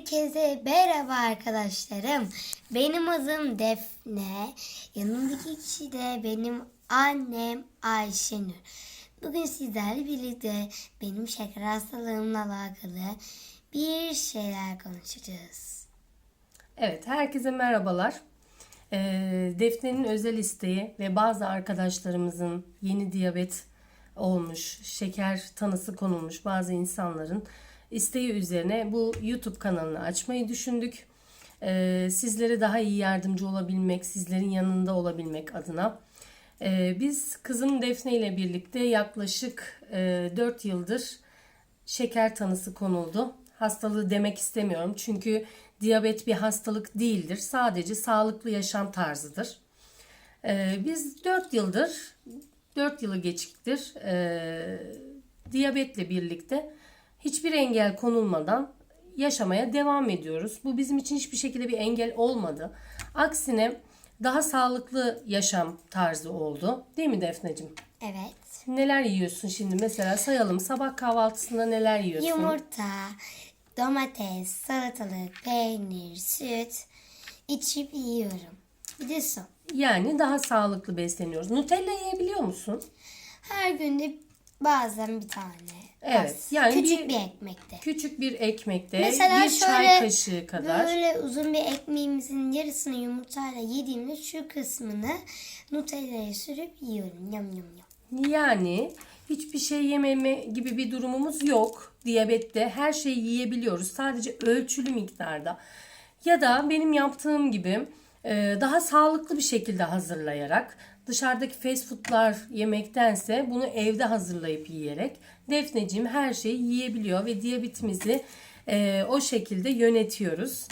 Herkese merhaba arkadaşlarım. Benim adım Defne. Yanımdaki kişi de benim annem Ayşenur. Bugün sizlerle birlikte benim şeker hastalığımla alakalı bir şeyler konuşacağız. Evet, herkese merhabalar. Ee, Defne'nin özel isteği ve bazı arkadaşlarımızın yeni diyabet olmuş, şeker tanısı konulmuş bazı insanların isteği üzerine bu YouTube kanalını açmayı düşündük. Ee, sizlere daha iyi yardımcı olabilmek, sizlerin yanında olabilmek adına. Ee, biz kızım Defne ile birlikte yaklaşık e, 4 yıldır şeker tanısı konuldu. Hastalığı demek istemiyorum çünkü diyabet bir hastalık değildir. Sadece sağlıklı yaşam tarzıdır. Ee, biz 4 yıldır, 4 yılı geçiktir e, diyabetle birlikte hiçbir engel konulmadan yaşamaya devam ediyoruz. Bu bizim için hiçbir şekilde bir engel olmadı. Aksine daha sağlıklı yaşam tarzı oldu. Değil mi Defneciğim? Evet. Neler yiyorsun şimdi? Mesela sayalım. Sabah kahvaltısında neler yiyorsun? Yumurta, domates, salatalık, peynir, süt içip yiyorum. Bir de su. Yani daha sağlıklı besleniyoruz. Nutella yiyebiliyor musun? Her günde bazen bir tane. Evet, Az. yani Küçük bir- bir, ekmekte. Küçük bir ekmekte Mesela bir çay şöyle kaşığı kadar. Böyle uzun bir ekmeğimizin yarısını yumurtayla yediğimde şu kısmını Nutella'ya sürüp yiyorum. Yam yam yam. Yani hiçbir şey yememe gibi bir durumumuz yok. Diyabette her şeyi yiyebiliyoruz. Sadece ölçülü miktarda. Ya da benim yaptığım gibi e, daha sağlıklı bir şekilde hazırlayarak dışarıdaki fast foodlar yemektense bunu evde hazırlayıp yiyerek Defneciğim her şeyi yiyebiliyor ve diyabetimizi e, o şekilde yönetiyoruz.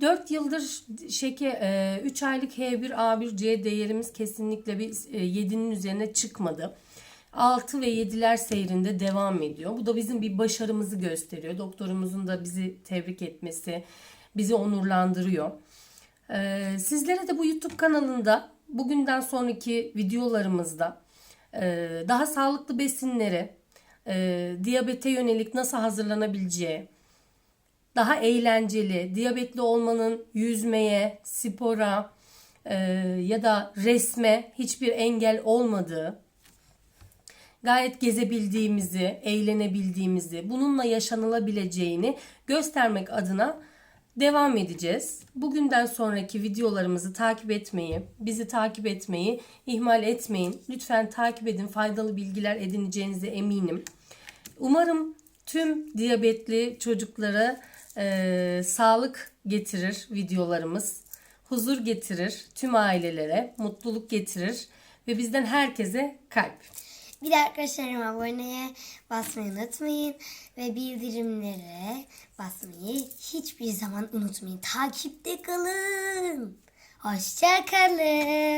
4 yıldır şeker 3 aylık H1A1C değerimiz kesinlikle bir 7'nin üzerine çıkmadı. 6 ve 7'ler seyrinde devam ediyor. Bu da bizim bir başarımızı gösteriyor. Doktorumuzun da bizi tebrik etmesi bizi onurlandırıyor. Ee, sizlere de bu YouTube kanalında bugünden sonraki videolarımızda e, daha sağlıklı besinleri, e, diyabete yönelik nasıl hazırlanabileceği, daha eğlenceli, diyabetli olmanın yüzmeye, spora e, ya da resme hiçbir engel olmadığı, gayet gezebildiğimizi, eğlenebildiğimizi, bununla yaşanılabileceğini göstermek adına devam edeceğiz. Bugünden sonraki videolarımızı takip etmeyi, bizi takip etmeyi ihmal etmeyin. Lütfen takip edin. Faydalı bilgiler edineceğinize eminim. Umarım tüm diyabetli çocuklara e, sağlık getirir videolarımız. Huzur getirir tüm ailelere, mutluluk getirir ve bizden herkese kalp. Bir de arkadaşlarım aboneye basmayı unutmayın. Ve bildirimlere basmayı hiçbir zaman unutmayın. Takipte kalın. Hoşça kalın.